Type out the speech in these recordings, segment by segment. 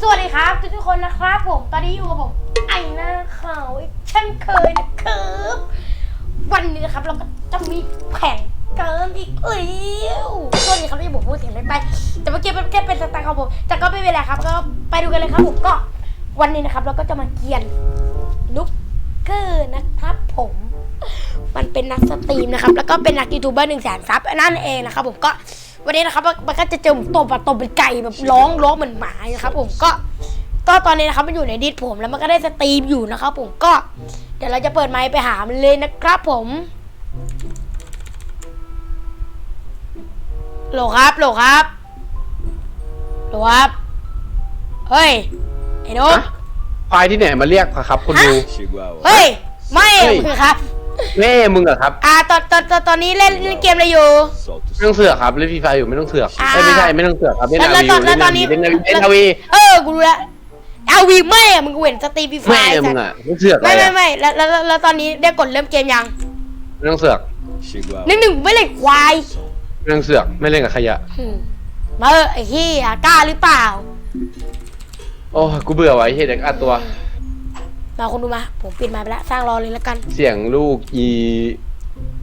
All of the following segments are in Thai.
สวัสดีครับทุกทุกๆคนนะครับผม ตอนนี้อยู่กับผม ไอหน้าขาวอีกเช่นเคยนะครับวันนี้นะครับเราก็จะมีแผนการอีกแล้วสวัสดีครับที่ผมพูดเสียงเล็กไป แต่เมื่อกี้เป็นแค่เป็นสไตล์ของผม แต่ก็ไม่เป็นไรครับ ก็ไปดูกันเลยครับผมก็วันนี้นะครับ เราก็จะมาเกียนนุกเกอร์นะครับผม มันเป็นนักสตรีมนะครับ แล้วก็เป็นนักยูทูบเบอร์หนึ่งแสนซับนั่นเองนะครับผมก็ วันนี้นะครับมันก็จะเจอผมตบอะตบเป็นไก่แบบร้องร้องเหมือนหมานะครับ ผมก็ก็ตอนนี้นะครับมันอยู่ในดิสผมแล้วมันก็ได้สตรีมอยู่นะครับ ผมก็ เดี๋ยวเราจะเปิดไมค์ไปหามันเลยนะครับผมโหลครับโหลครับโหลครับเฮ้ยไอ้นกฮะควายที่ไหนมาเรียกอะครับคุณดู Chihuahua. เฮ้ยไม่เฮ้ยคือครับ แม่มึงเหรอครับอ่าตอนตอนตอนตอนนี้เล่นเล่นเกมอะไรอยู่ Salt ไม่ต้องเสือกครับเล่นฟรีไฟอยู่ไม่ต้องเสือกอ่า เอ้ยไม่ใช่ไม่ต้องเสือกครับเล่นแล้วนาแล้ววีตอนแล้วตอนนี้เล่นนาวีเล่นนาวีเออกูรู้แล้วเอาวีไม่อะมึงกูเห็นสตรีมฟรีไฟแม่มึงอะไม่เสือกอะไรไม่ไม่อะไม่แล้วแล้วแล้วแล้วตอนนี้ได้กดเริ่มเกมยังไม่ต้องเสือก Chihuahua. หนึ่งหนึ่งไม่เล่นควายไม่ต้องเสือกไม่เล่นกับขยะอืมมาเออไอ้ที่กล้าหรือเปล่า โอ้ยกูเบื่อไวะไอ้เฮียเด็กอัดตัว มาคนดูมา ผมปิดไมาไปแล้วสร้างรอเลยแล้วกัน เสียงลูกอี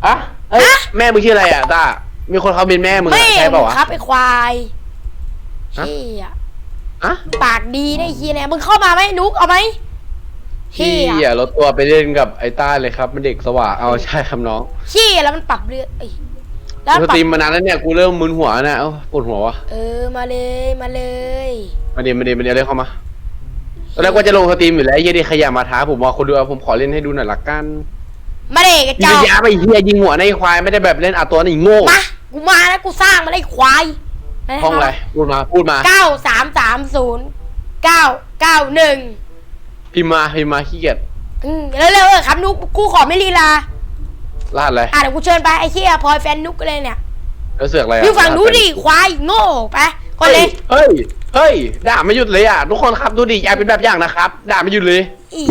อะเอ้ยแม่มึงชื่ออะไรอะตามีคนเขาเป็นแม่มึงไม่อะใช่เปล่าวะ ครับไอ้ควายฮะ เฮียอะปากดีได้เฮียเนี่ยมึงเข้ามาไหมนุกเอาไหมเฮีพี่ยอะรถตัวไปเล่นกับไอ้ต้าเลยครับมันเด็กสว่าเอาใช่ครับน้องเฮียแล้วมันปรับเลือดเอ้ยแล้วกูมันสปรัตรีบมมานานแล้วเนี่ยกูเริ่มมึนหัวนะเอ้าปวดหัววะเออมาเลยมาเลย มาเดี๋ยวมาเดี๋ยวมาเดี๋ยวเลยเข้ามา ตอนแรกว่าจะลงสตรีมอยู่แล้วไอ้เฮียเด็กขยะมาท้าผมว่าคนดูเอาผมขอเล่นให้ดูหน่อยละกันมาเด็กกระมีจอปักญญาไปเฮียยิงหัวในควายไม่ได้แบบเล่นอาตัวนี่โง่มากูมาแล้วกูสร้างมาได้ควายห้องอะไรพูดมาพูดมา เก้าสามสามศูนย์เก้าเก้าหนึ่งพิมพ์มาพิมพ์มาขี้เกียจอืมเร็วๆเออครับนุกกูขอไม่ลีลารหัสอะไรอะเดี๋ยวกูเชิญไปไอ้เชี่ยพลอยแฟนนุกเลยเนี่ยแล้วเสือกอะไรอะอยู่ฝั่งนู้นดิควายโง่ไปคนเลย เฮ้ย เฮ้ยด่าไม่หยุดเลยอะทุกคนครับดูดิยายเป็นแบบอย่างนะครับด่าไม่หยุดเลยอี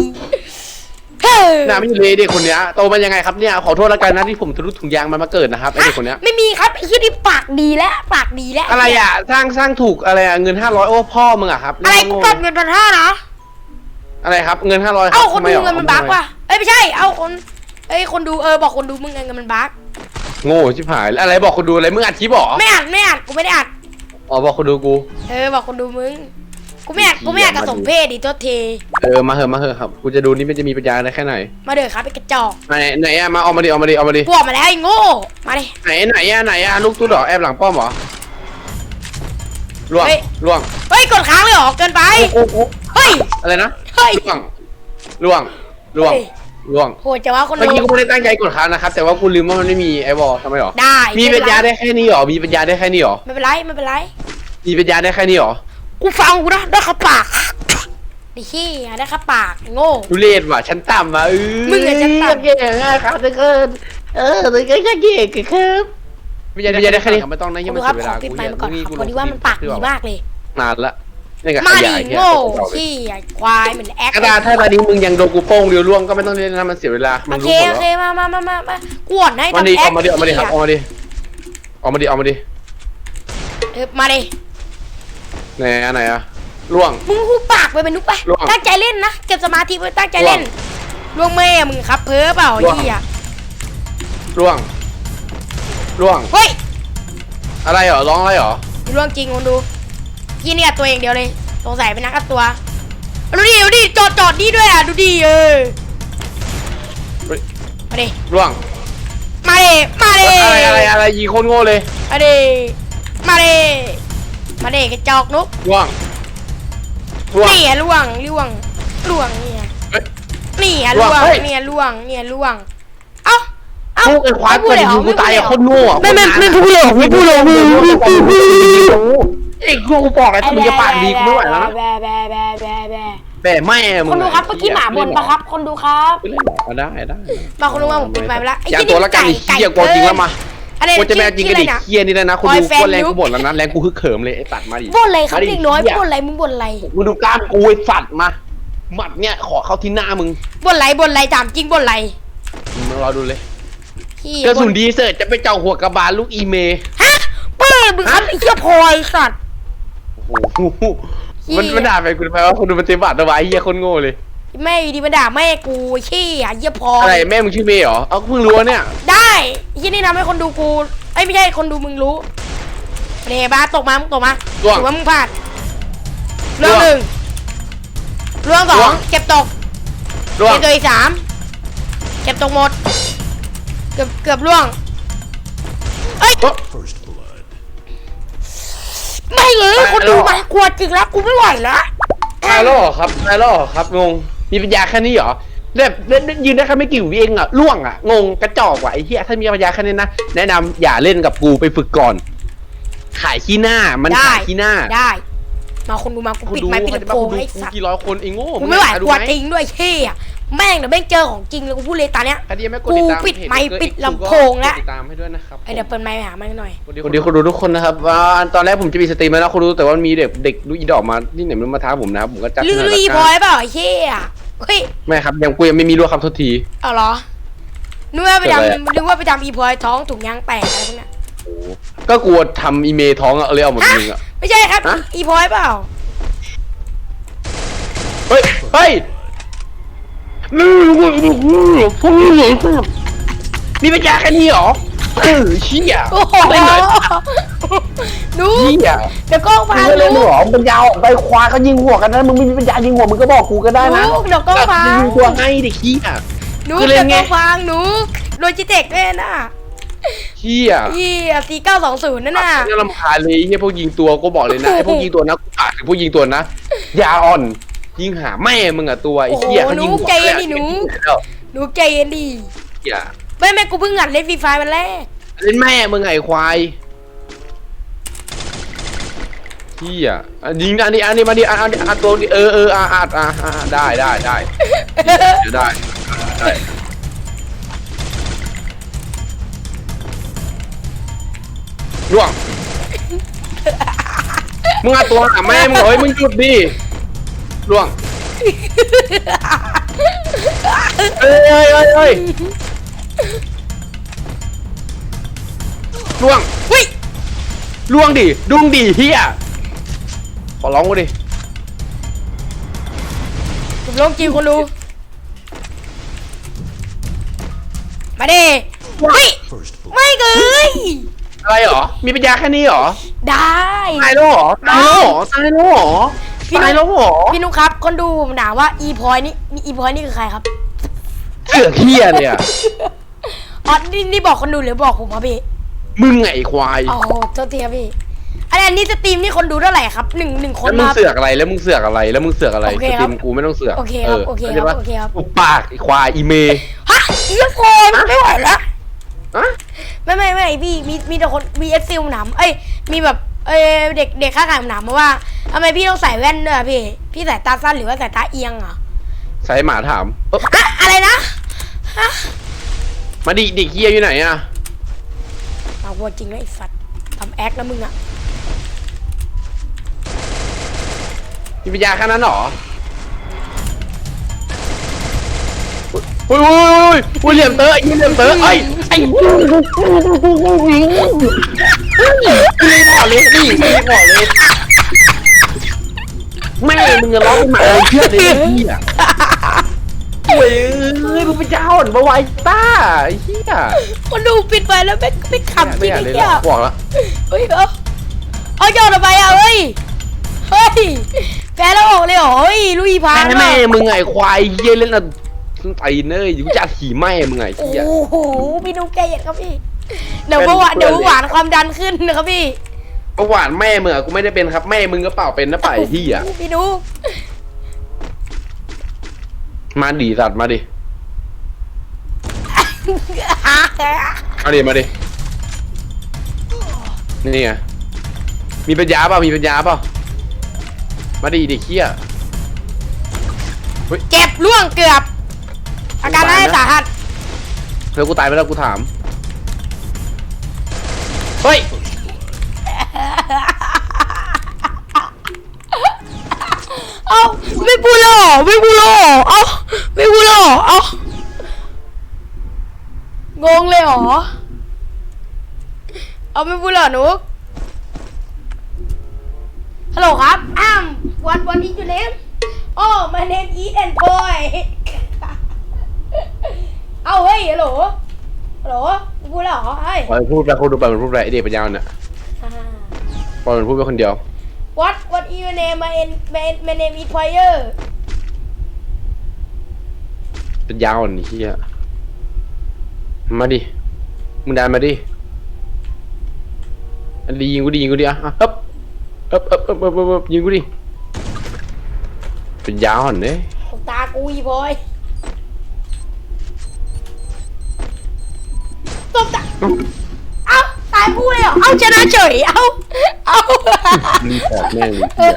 เฮ้ยด่าไม่หยุดเลยเด็กคนเนี้ยโตมายังไงครับเนี่ยขอโทษแล้วกันนะที่ผมทะลุถุงยางมันมาเกิดนะครับไอเด็กคนเนี้ยไม่มีครับไอ้เชี่ยนี่ปากดีแล้วปากดีแล้วอะไรอะสร้างสร้างถูกอะไรอะเงินห้าร้อยโอ้พ่อมึงอะครับอะไรกูกดเงินพันห้านะอะไรครับเงินห้าร้อยเอ้าคนดูเงินมันบั๊กว่ะเอ้ยไม่ใช่ เอ้าคนเอ้ยคนดูเออบอกคนดูมึงเงินมันบั๊กโง่ชิบหายอะไรบอกคนดูอะไรมึงอัดคลิปเหรอไม่อัดไม่อัดกูไม่ได้อัด อ๋อบอกคนดูกู เออบอกคนดูมึง กูไม่อยากกูไม่อยากกระสมเพศดิตัวเท เออมาเหอะมาเหอะครับกูจะดูนี่มันจะมีปัญญาได้แค่ไหนมาเด้อครับไอ้กระจอกไหนไหนอะมาเอามาดิเอามาดิเอามาดิพวกมาแล้วไอ้โง่ มาดิ ไหนไหนอะไหนอะลูกตุ๊ดเหรอแอบหลังป้อมเหรอล่วงเฮ้ย ล่วงเฮ้ยกดค้างเลยเหรอเกินไปโอ้โอ้เฮ้ย อะไรนะเฮ้ย ล่วงล่วงล่วงเฮ้ย ล่วงโหจะว่าคนเมื่อดูกี้กูไม่ได้ตั้งใจกดค้างนะครับ แต่ว่ากูลืมว่ามันไม่มีไอวอลทำไมหรอ ได้มีปัญญาได้แค่นี้หรอ มีปัญญาได้แค่นี้หรอ ไม่เป็นไรไม่เป็นไร มีปัญญาได้แค่นี้หรอ กูฟังกูนะได้ขับปากดิขี้ได้ขับปากโง่ ทุเรศว่ะฉันต่ำว่ะเออมึงอะฉันต่ำ เก่งง่ายครับทุกคนเออทุกคนก็เก่งครับปัญญาปัญญาได้แค่นี้ไม่ต้องนะขยัองบไม่คุณคเสีรับยเวขอลาปิดไมค์มาก่อนครับกูพอดีว่ามันปากดีมากเลย นานละ นี่กับขมาดิยะไอ้เหี้ยโง่ตกกระเป๋าเลยขี้ควายเหมือนแอคกระดาษถ้าตอนนี้มึงยังโดนกูโป้งเดียวล่วงก็ไม่ต้องเล่นนะมันเสียเวลา มัโอนเครู้หมดโอแล้วเคมามามามามากูอ่อนให้มาทำดิแอเอาคมาดิเอามาดิครับเอามาดิเอามาดิเอามาดิเออมาดิไหนอะไหนอะล่วง มึงหูปากไปเป็นนุกไปล่วงตั้งใจเล่นนะเก็บสมาธิไว้ตั้งใจเล่นล่วงแม่มึงครับเพ้อเปล่าไอ้ล่วงเหี้ยล่วงล่วงเฮ้ยอะไรเหรอร้องอะไรเหรอล่วงจริงคนดู ยี่เนี่ยตัวเองเดียวเลยสงสัยเป็นนักอัดตัวดูดิดูดิจอดจอดนี่ด้วยอะดูดิเออเฮ้ยมาดิล่วงมาดิมาดิอะไรอะไรอะไรยิงโคตรโง่เลยมาดิมาดิมาดิกระจอกนุกล่วงล่วงนี่อะล่วงล่วงล่วงเนี่ยเฮ้ยนี่อะล่ล่ววงงเฮ้ยเนี่ยล่วงเนี่ยล่วงเอ้าเอ้าพูดไอ้ควายไม่พูเปิดดเลยเหรยิองกูตายอะไม่โคตรโง่อะไม่ไม่ไม่พูดเลยเหรอไม่พูดเลย ไอ้กูบอกไอ้มึงจะปากดีกูไม่ไหวแล้วนะแบแบแบแบแบแต่แม่มึงคนดูครับเมื่อกี้หมาบ่นปะครับ คนดูครับไปเล่นหรอได้ได้มาคนดูว่าผมปิดไมค์ไปแล้วไอ้อย่าที่ตัวละกันไก่ไอ้เหี้ยกลัวจริงแล้วมาอะไรกูจะแม่จริงกันดิชื่ออะไนะเฮียนี่เลยนะคุณบอยดูแฟนว่าแรงยุกูคบ่นแล้วนะแรงกูฮึกเขิมเลยไอ้ตัดมาดิบ่นอะไรครับมาดิเด็กน้อยเหี้ยบ่นอะไรมึงบ่นอะไรมึงดูกล้ามกูไอ้สัตว์มาหมัดเนี่ยขอเข้าที่หน้ามึงบ่นอะไรบ่นอะไรถามจริงบ่นอะไรมึงรอดูเลยที่กระสุนดีเสิร์ตจะไปเจาะหัวกระบาลลูกอีเมย์ฮะเปิดมึงครับไอ้เหี้ยพลอยสัตว์ โอ้โหเหี้ยมันมันด่าไปคุณไปว่าคนดูปฏิบัติเอาไว้เฮียคนโง่เลย แม่อยู่ดีมาด่าแม่กูเชี่ยเยี่ยพออะไรแม่มึงชื่อเมย์เหรอ เอาเพิ่งรู้เนี่ย ได้ที่นี่ทำให้คนดูกูเอ้ยไม่ใช่คนดูมึงรู้เรบ้าตกมามึงตกมาล่วงถือว่ามึงพลาดเรื่องหนึ่งเรื่องสอล่วง งเก็บตกร่วงเก็บตัวอีกสามเก็บตกหมด เกือบเกือบล่วงเอ้ยโอ๊ะ First blood. ไม่เลยตายคนดูแล้วมากลัวจริงแล้วกูไม่ไหวแล้วตายแล้วเหรอครับตายแล้วเหรอครับงงมีปัญญาแค่นี้เหรอแบบเล่นยืนได้แค่ไม่กี่วิเองอะล่วงอะงงกระจอกว่ะไอ้เหี้ยถ้ามีปัญญาแค่นี้นะแนะนำอย่าเล่นกับกูไปฝึกก่อน ขายขี้หน้ามันได้ขายขี้หน้าได้ มาคนดูมากูปิดไม้ปิดลำโพงคนดูไอ้สัตว์กี่ร้อยคนไอ้โง่กูไม่ไหวงกดูลัวจริงด้วยเชี่ย แม่งเดี๋ยวแม่งเจอของจริงเลยกูพูดเลยตาเนี้ยคดีไม่กดกูติดตามปิดเพจไมค์เกิร์ปิดอีกลำโพงแล้ว กดติดตามให้ด้วยนะครับไอยเดี๋ยวเปิดไมค์ไปหามันหน่อย สวัสดีคนดูทุกคนนะครับว่าตอนแรกผมจะมีสตรีมแล้วนะคนดูแต่ว่ามีเด็กเด็กดูอีดอกมาที่ไหนมันมาท้าผมนะครับผมก็จัดลือให้ลุยละพกันอยเปล่าไอ้เชี่ยเฮ้ยไม่ครับยังกูยังไม่มีรั่วคำโทษที เอาเหรอนึกว่าไปเกิดอะไรทำนึกว่าไปทำอีพอยท้องถุงยางแตกอะไรพวกเนี้ยก็กลัวทำอีเมลท้องอะเลยเอาหมดฮะมึงอะ ไม่ใช่ครับฮะ อีพอยเปล่า เฮ้ยเฮ้ย มีปัญญาแค่นี้เหรอเออเชี่ยโอ้โหไม่เหนื่อยดูเชี่ยเดี๋ยวก็มึฟังงก็เล่นดูเหรอปัญญาออกไปควายเขายิงหัวกันนะมึงไม่มีปัญญายิงหัวมึงก็บอกกูก็ได้นะดูเดี๋ยวก็ฟังยิงตัวให้เด็กเชี่ยหนูคือเล่เดี๋ยนวไงก็ฟังหนูโลจิเทคด้วยนะเชี่ยยี่สี่เก้าสองศูนย์นั่นน่ะน่ารำคาญเลยไอ้เฮียพวกยิงตัวก็บอกเลยนะไอ้พวกยิงตัวนะกูฝากถึงพวกยิงตัวนะอยาอ่อน ยิงหาแม่มึงอะตัวไอ้เหี้ยเขายิงหัวใจเย็นดิหนู แล้วหนูใจเย็นดีเหี้ยไม่ไม่กูเพิ่งหัดเล่นฟรีไฟวันแรกเล่นแม่มึงไงไอ้ควายเหี้ยอะยิงอันนี้อันนี้มาดิอันอันอันตัวนี้เออเอออะอะอะอะได้ได้ได้เดี๋ยวได้ได้ล่วงมึงเอาตัวหาแม่มึงเหรอเฮ้ยมึงหยุดดิ ล่วงเอ้ยเอ้ยเอ้ยเอ้ยล่วงวิล่วงดิดุ้งดิเฮียขอร้องกูดิผมลงจริงคนดู มาดิวิ First blood. ไม่เกยอะไรเหรอ มีปัญญาแค่นี้เหรอ ได้ ตายแล้วเหรอ ตายแล้วเหรอ ตายแล้วเหรอ พี่นุ๊กตายแล้วเหรอพี่นุ๊กครับคนดูผมด่าว่าอีพอยนี่นี่อีพอยนี่คือใครครับเสือกเฮียเลยอะอ๋อนี่นี่บอกคนดูหรือบอกผมครับพี่มึงไงไอ้ควายอ๋อโทษทีครับพี่อันนี้อันนี้สตรีมนี่คนดูเท่าไหร่ครับหนึ่งหนึ่งคนแล้วมึงมา เสือกอะไรแล้วมึงเสือกอะไรแล้วมึงเสือกอะไรโอเคสคตรัรีบมกูไม่ต้องเสือกโอเคครับโอเคครับข้าใจปะโอเคครับ อุบปากไอ้ควายอีเมย์ฮะอีพอยไม่ไหวละอะไม่ไม่ไม่พี่มีมีแต่คนมีเอสซิลถามเอ้ยมีแบบเอ้ยเด็กเด็กข้างๆถามมาว่า ทำไมพี่ต้องใส่แว่นด้วยอะพี่ พี่ใส่ตาสั้นหรือว่าใส่ตาเอียงเหรอใส่หมาถามเอ้ออะอะไรนะฮะมาดิเด็กเฮียอยู่ไหนอะเอาวัวจริงนะไอ้สัตว์ทำแอคนะมึงอะมีปัญญาแค่นั้นเหรออุ้ยอุ้ยอุ้ยอุ้ยเหลี่ยมเตอไอ้เหี้ยเหลี่ยมเตอไอ้ไอ้รีบบอกเลยนี่รีบบอกเลยแม่มึงจะร้องเป็นหมาเชื่อเลยไอ้เหี้ยโอ้ยเอ้ยมึงเป็นเจ้าอ่อนบวายต้าไอ้เหี้ยคนดูปิดไปแล้วไม่ไม่ขำจไม่ริงอยากไอ้เลยเหี้ยบอกแล้วเฮ้ยเอาเอายอดออกไปอะเฮ้ยเฮ้ยแฟนเราออกเลยเหรอเฮ้ยลุยพาแม่นแม่มึงไงควายเหี้ยเล่นอะไอ้เนยอยู่จะขี่แม่มึงไงโอ้เหี้ยโหพี่นุ๊กใจเย็นครับพี่เดี๋ยวเบาหวานเป็นเดี๋ยวเพื่อนเลยเบาหวานความดันขึ้นนะครับพี่ ประวัติแม่มึงอะกูไม่ได้เป็นครับ แม่มึงก็เปล่าเป็นนะป่าไอ้เหี้ยพี่นุ๊กมาดิสัตว์มาดิมาดิมาดินี่ไงมีปัญญาเปล่ามีปัญญาเปล่ามาดิเด็กเขี้ยเจ็บล่วงเกือบ อาการน่าจะสาหัสแล้วกูตายไปแล้วกูถาม เฮ้ย เอ้าไม่ พูดแล้วเหรอไม่พูดแล้วเหรอเอาไม่พูดแล้วเหรอเอางงเลยเหรอ เอาไม่พูดแล้วเหรอนุกฮัลโหลครับ อ้ามวัน my name is and boy เอาเฮ้ยฮัลโหลฮัลโหลพูดแล้วเหรอเฮ้ยปล่อยมันพูดไปคนดูไปมันพูดไปไอเด็กปัญญาเนี่ยอ่าปล่อยมันพูดไปคนเดียว What What is your name my n my my name is Fire ปัญญาอ่อนไอ้เฮียมาดิ มึงดันมาดิอันดียิงกูดิยิงกูดิอะอะฮึบฮึบฮึบฮึบฮึบฮึบฮึบยิงกูดิปัญญาอ่อนเนี่ยของตากูอีบอยตบตาเอ้าตายกูเลยเหรอ เอ้าชนะเฉย เอ้า เอ้ารีพอร์ตแม่งเลยเหี้ย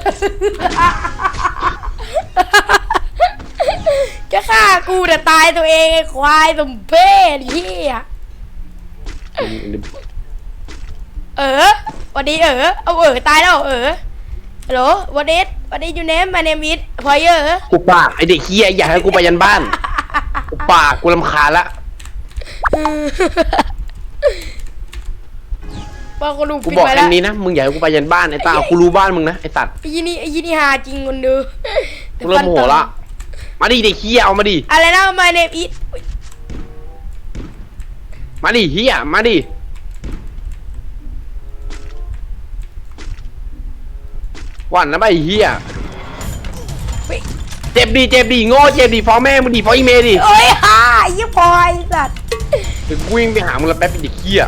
จะ ฆ่ากูแต่ตายตัวเองไอ้ควายสมเพศเฮียเออวันนี้เออเอาเออตายแล้วเออฮัลโหลวันนี้วันนี้ยูเนมมาเนมิดพอยเออกูปากไอเด็กเฮียอยากให้กูไปยันบ้านกูปากกูรำคาญละบางคนดูกูปิดบอกไปแค่แล้วนี้นะมึงอยากให้กูไปยันบ้านไอ้ตากูรู้บ้านมึงนะไอ้สัตว์ไอ้ยี่นี่ไอ้ยี่นี่หาจริงคนดูกูเริ่มโมโหละ มาดิเด็กเฮียเอามาดิ อะไรนะ my name is มาดิเฮียมาดิ หวันนะไปเฮียเฮ้ยเจ็บดีเจ็บดีโง่เจ็บดีฟ้องแม่มึงดีฟ้องอีเมย์ดิโอ้ยฮ่าไอ้ยี่พอยสัตว์เดี๋ยวกูวิ่งไปหามึงแล้วแป๊บเป็นเด็กเฮีย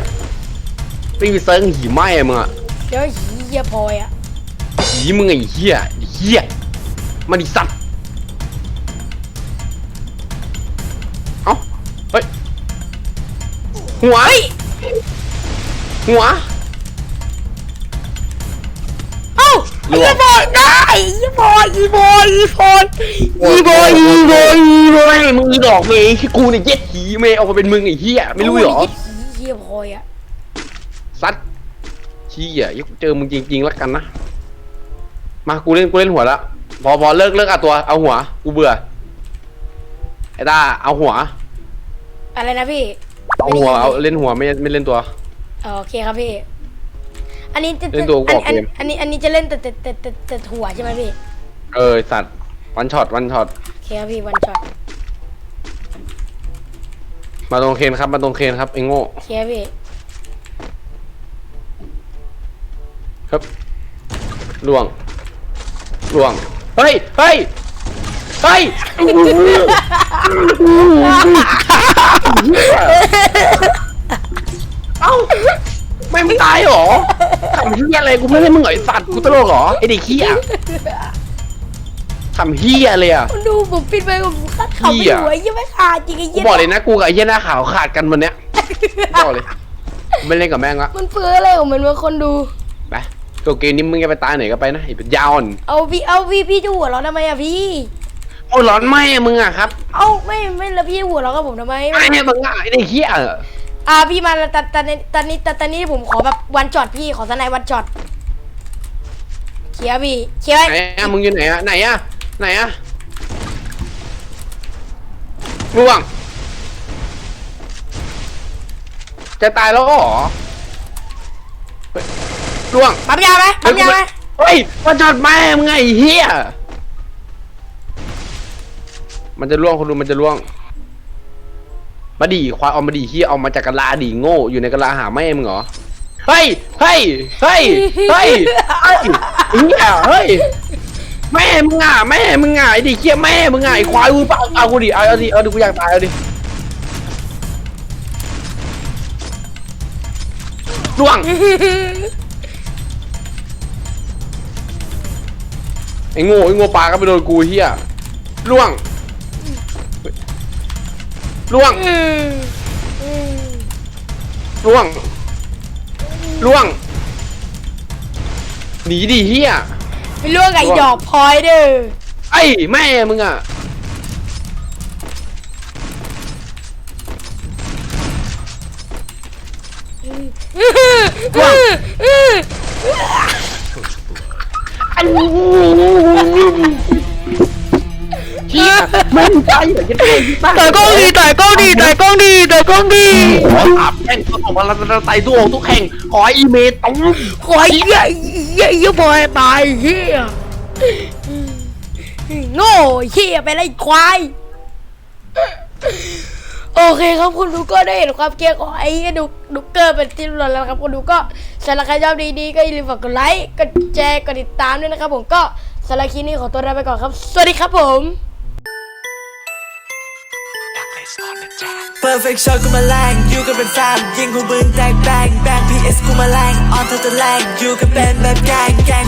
วิ่งไปเซิร์งหีไหม้อะมึงอะเดี๋ยวหีเยี่ยพอยอะหีมึงไอ้เฮียไอ้เฮียมาดิสัตว์ หัวเฮ้ยหัวเอ้าไอ้ยี่พอยได้ไอ้ยี่พอยอีบอยอีพอยอีบอยอีบอยอีบอยไม่มึงอีดอกเมย์ที่กูเนี่ยเย็ดหีเมย์ออกมาเป็นมึงไอ้เหี้ยไม่รู้เหรอโยหีเยี่ยพอยอะซัดชี้อะยกเจอมึงจริงๆแล้วกันนะมากูเล่นกูเล่นหัวละพอพอเลิกเลิกเอาตัวเอาหัว กูเบื่อไอ้ตาเอาหัว อะไรนะพี่ เอาหัวเอาเล่นหัวไม่ไม่เล่นตัวอ๋อโอเคครับพี่ อันนี้จะเล่นตัวกูอันบอกอันเกม อันนี้อันนี้จะเล่นแต่แต่แต่แต่แต่หัวใช่ไหมพี่เออสัตว์วันช็อตวันช็อตโอเคครับพี่วันช็อตมาตรงเคนครับมาตรงเคนครับไอ้โง่โอเคครับพี่ครับล่วงล่วงเฮ้ยเฮ้ยเฮ้ย เอ้าไม่มึงตายเหรอทำเฮียอะไรกูไม่ได้มึงเหรอไอสัตว์กูตลกเหรอไอเด็กเฮียทำเฮียเลยอะดูผมปิดไปผมคัดเขาไม่เหี้ยหัวยี่ไม่ขาดจริงไอ้กูยี่บอกเลยนะกูกับไอ้เฮียหน้าขาวขาดกันวันเนี้ยบอกเลยกูไม่เล่นกับแม่งละมันเฟื่ออะไรของมันวะคนดู ไปตัวเกมนี้มึงจะไปตายไหนก็ไปนะไอ้เป็นยาวอ่อนเอาพี่เอาพี่พี่จะหัวเราะทำไมอะพี่ โอ้ร้อนไหมอะมึงอะครับเอาไม่ไม่แล้วพี่หัวเราะกับผมทำไมไอ้เนี่ยมึงอะไอ้เด็กเฮียอ่าพี่มาตอนตอนนี้ตอนนี้ตอนนี้ผมขอแบบวันช็อตพี่ขอสไนด์วันช็อตเคลียร์พี่เคลียร์ไหนอะมึงอยู่ไหนอะไหนอะไหนอะล่วง จะตายแล้วเหรอเฮ้ยล่วงปั๊มยาไหมปั๊มยาไหมเฮ้ยมาจอดแม่มึงไงไอ้เฮีย มันจะล่วงคนดูมันจะล่วง มาดีควายเอามาดีเฮียเอามาจากกะลาดีโง่อยู่ในกะลาหาแม่มึงเหรอเฮ้ยเฮ้ยเฮ้ยเฮ้ยเฮ้ยเฮียเฮ้ยแม่มึงอะแม่มึงอะไอ้ดิเฮียแม่มึงอะไอ้ควายกูเปล่าเอากูดิเอาเอาดิเอาดิกูอยากตายเอาดิล่วงไอ้โง่ไอ้โง่ปลาก็ไปโดนกูเฮียล่วง ล่วงอืมอืมล่วงล่วงหนีดิเฮียไปล่วงกับไอ้ดอกพลอยเด้อไอ้แม่มึงอะล่วงอั เฮียแม่งตายเหรอจะได้ตายต่กล้องดีต่อยกล้องดีต่อยกล้องดีต่อยกล้องดีขอถามแข่งตัวของมันเราไต่ตัวของทุกแข่งขออีเมต้องขอไอ้เหี้ยไอ้เหี้ยเหี้ยพลอยตายเหี้ยโง่เฮียไปไล่ควายโอเคครับคุณดูก็ได้เห็นความเกลียดของไอ้ดูดูเกอร์เป็นที่ร้อยแล้วครับคุณดูก็สำหรับใครชอบดีๆก็อย่าลืมฝากกดไลค์กดแชร์กดติดตามด้วยนะครับผมก็สำหรับคลิปนี้ขอตัวลาไปก่อนครับ สวัสดีครับผม Perfect shot กูมาแรงอยู่กันเป็นแฟนยิงของมึงแตกแบงแบง PS กูมาแรง on เท่าตะแรงอยู่กันเป็นแบบแกงแกง